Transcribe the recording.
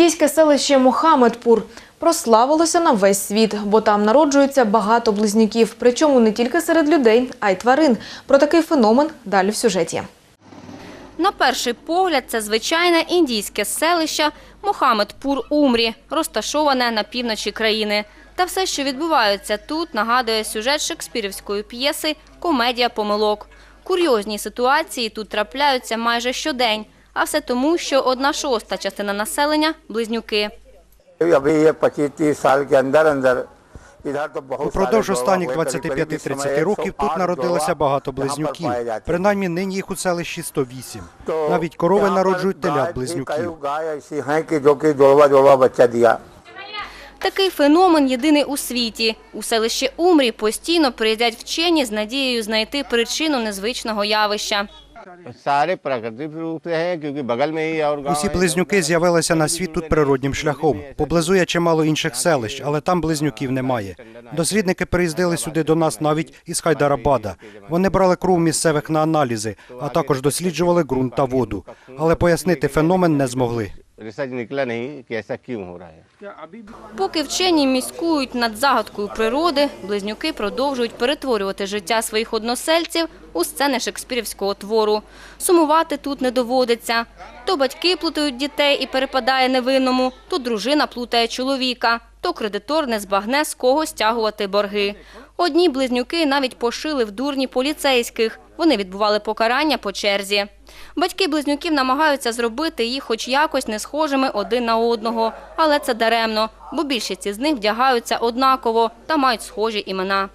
Індійське селище Мохамедпур прославилося на весь світ, бо там народжується багато близнюків, причому не тільки серед людей, а й тварин. Про такий феномен далі в сюжеті. На перший погляд, це звичайне індійське селище Мохамедпур-Умрі, розташоване на півночі країни. Та все, що відбувається тут, нагадує сюжет шекспірівської п'єси «Комедія помилок». Курйозні ситуації тут трапляються майже щодень, а все тому, що одна шоста частина населення близнюки. Упродовж останніх 25-30 років тут народилося багато близнюків. Принаймні нині їх у селищі 108. Навіть корови народжують телят близнюків. Такий феномен єдиний у світі. У селищі Умрі постійно приїздять вчені з надією знайти причину незвичного явища. Сари Усі близнюки з'явилися на світ тут природнім шляхом. Поблизу є чимало інших селищ, але там близнюків немає. Дослідники приїздили сюди до нас навіть із Хайдарабада. Вони брали кров місцевих на аналізи, а також досліджували ґрунт та воду. Але пояснити феномен не змогли. रिसर्च निकला नहीं कि ऐसा क्यों हो रहा है Поки вчені міськують над загадкою природи, близнюки продовжують перетворювати життя своїх односельців у сцени шекспірівського твору. Сумувати тут не доводиться. То батьки плутають дітей і перепадає невинному, то дружина плутає чоловіка, то кредитор не збагне з кого стягувати борги. Одні близнюки навіть пошили в дурні поліцейських. Вони відбували покарання по черзі. Батьки близнюків намагаються зробити їх хоч якось не схожими один на одного, але це даремно, бо більшість із них вдягаються однаково та мають схожі імена.